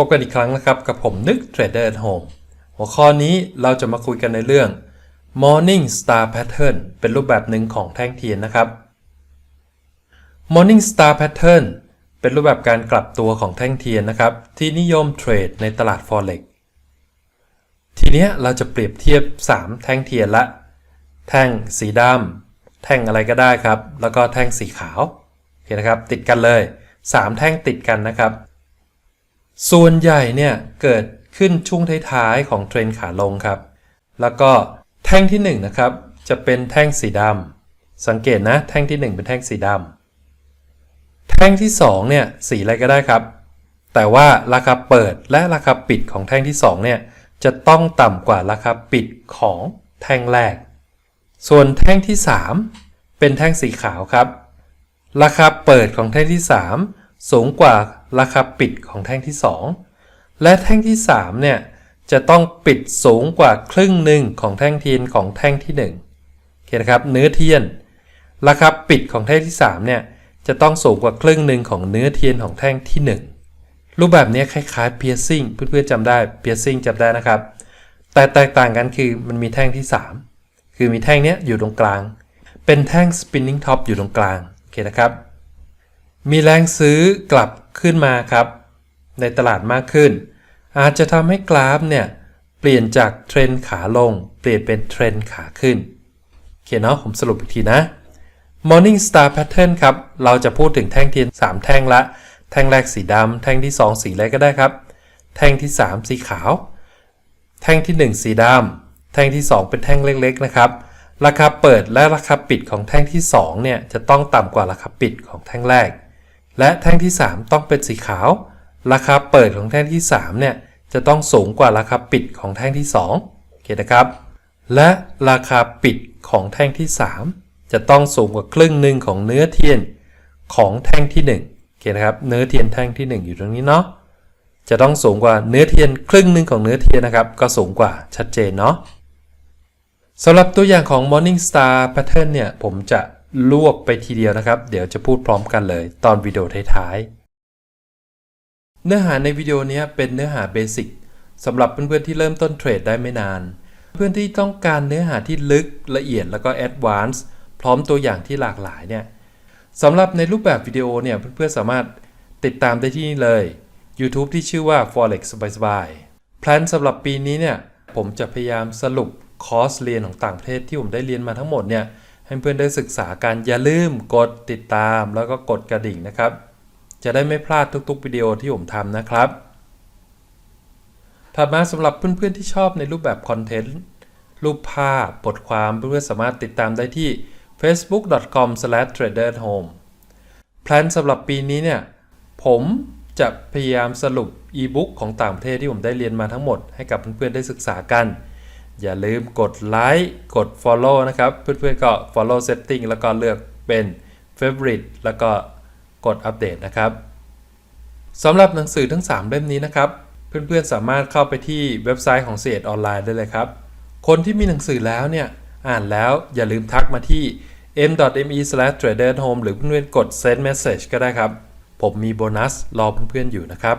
พบกันอีกครั้งนะครับกับผมนึก Trader at Home หัวข้อนี้เราจะมาคุยกันในเรื่อง Morning Star Pattern เป็นรูปแบบหนึ่งของแท่งเทียนนะครับ Morning Star Pattern เป็นรูปแบบการกลับตัวของแท่งเทียนนะครับ ที่นิยมเทรดในตลาด Forex ทีนี้เราจะเปรียบเทียบ 3 แท่งเทียนละ แท่งสีดำแท่งอะไรก็ได้ครับ แล้วก็แท่งสีขาวโอเคนะครับ ติดกันเลย 3 แท่งติดกันนะครับ ส่วนใหญ่เนี่ยเกิดขึ้นช่วงท้ายๆของเทรนขาลงครับ แล้วก็แท่งที่1นะครับจะเป็นแท่งสีดำสังเกตนะแท่งที่ 1 เป็นแท่งสีดำแท่งที่2เนี่ยสีอะไรก็ได้ครับ แต่ว่าราคาเปิดและราคาปิดของแท่งที่2เนี่ยจะต้องต่ำกว่าราคาปิดของแท่งแรก ส่วนแท่งที่ 3 เป็นแท่งสีขาวครับ ราคาเปิดของแท่งที่ 3 สูงกว่าราคาปิดของแท่งที่ 2 และแท่งที่ 3 เนี่ย จะต้องปิดสูงกว่าครึ่งหนึ่งของแท่งเทียนของแท่งที่1โอเคนะครับ เนื้อเทียน ราคาปิดของแท่งที่ 3 เนี่ย จะต้องสูงกว่าครึ่งหนึ่งของเนื้อเทียนของแท่งที่ 1 รูปแบบนี้คล้ายๆ piercing เพื่อนๆจำได้ piercing จำได้นะครับ แต่แตกต่างกันคือมันมีแท่งที่ 3 คือมีแท่งเนี้ยอยู่ตรงกลาง เป็นแท่ง spinning top อยู่ตรงกลางโอเคนะครับ มีแรงซื้อกลับขึ้นมาครับ ในตลาดมากขึ้น อาจจะทำให้กราฟเนี่ยเปลี่ยนจากเทรนขาลง เปลี่ยนเป็นเทรนขาขึ้นโอเคเนาะผมสรุปอีกทีนะ Morning Star Pattern ครับ เราจะพูดถึงแท่งเทียน 3 แท่งละ แท่งแรกสีดำแท่งที่ 2 สีอะไรก็ได้ครับ แท่งที่ 3 สีขาว แท่งที่ 1 สีดำแท่งที่ 2 เป็นแท่งเล็กๆนะครับ ราคาเปิดและราคาปิดของแท่งที่ 2 เนี่ยจะต้องต่ำกว่าราคาปิดของแท่งแรก และแท่งที่ 3 ต้องเป็นสีขาว ราคาเปิดของแท่งที่3เนี่ยจะต้องสูงกว่าราคาปิดของแท่งที่2โอเคนะครับ และราคาปิดของแท่งที่ 3 จะต้องสูงกว่าครึ่งหนึ่งของเนื้อเทียนของแท่งที่1โอเคนะครับ เนื้อเทียนแท่งที่ 1 อยู่ตรงนี้เนาะจะต้องสูงกว่าเนื้อเทียนครึ่งหนึ่งของเนื้อเทียนนะครับ ก็สูงกว่าชัดเจนเนาะสำหรับตัวอย่างของ Morning Star Pattern เนี่ยผมจะ ลวกไปทีเดียวนะครับ เดี๋ยวจะพูดพร้อมกันเลย ตอนวิดีโอท้ายๆ เนื้อหาในวิดีโอนี้เป็นเนื้อหาเบสิกสำหรับเพื่อนๆที่เริ่มต้นเทรดได้ไม่นาน เพื่อนที่ต้องการเนื้อหาที่ลึกละเอียดแล้วก็แอดวานซ์พร้อมตัวอย่างที่หลากหลายเนี่ยสำหรับในรูปแบบวิดีโอเนี่ยเพื่อนๆสามารถติดตามได้ที่นี่เลย YouTube ที่ชื่อว่า Forex สบายๆแพลนสำหรับปีนี้เนี่ยผมจะพยายามสรุปคอร์สเรียนของต่างประเทศที่ผมได้เรียนมาทั้งหมดเนี่ย ให้เพื่อนได้ศึกษากันอย่าลืมกดติดตามแล้วก็กดกระดิ่งนะครับ จะได้ไม่พลาดทุกๆวิดีโอที่ผมทำนะครับ ถัดมาสำหรับเพื่อนๆที่ชอบในรูปแบบคอนเทนต์รูปภาพบทความเพื่อนๆสามารถติดตามได้ที่ facebook.com/traderhome แพลนสำหรับปีนี้เนี่ย ผมจะพยายามสรุปอีบุ๊กของต่างประเทศที่ผมได้เรียนมาทั้งหมดให้กับเพื่อนๆได้ศึกษากัน อย่าลืมกดไลค์กด Follow นะครับ เพื่อนๆก็ Follow Setting แล้วก็เลือกเป็น Favorite แล้วก็กดอัปเดตนะครับสำหรับหนังสือทั้ง 3 เล่มนี้นะครับ เพื่อนๆสามารถเข้าไปที่เว็บไซต์ของเสียดออนไลน์ได้เลยครับ คนที่มีหนังสือแล้วเนี่ยอ่านแล้วอย่าลืมทักมาที่ m.me/traderhome หรือเพื่อนๆกด send message ก็ได้ครับ ผมมีโบนัสรอเพื่อนๆอยู่นะครับ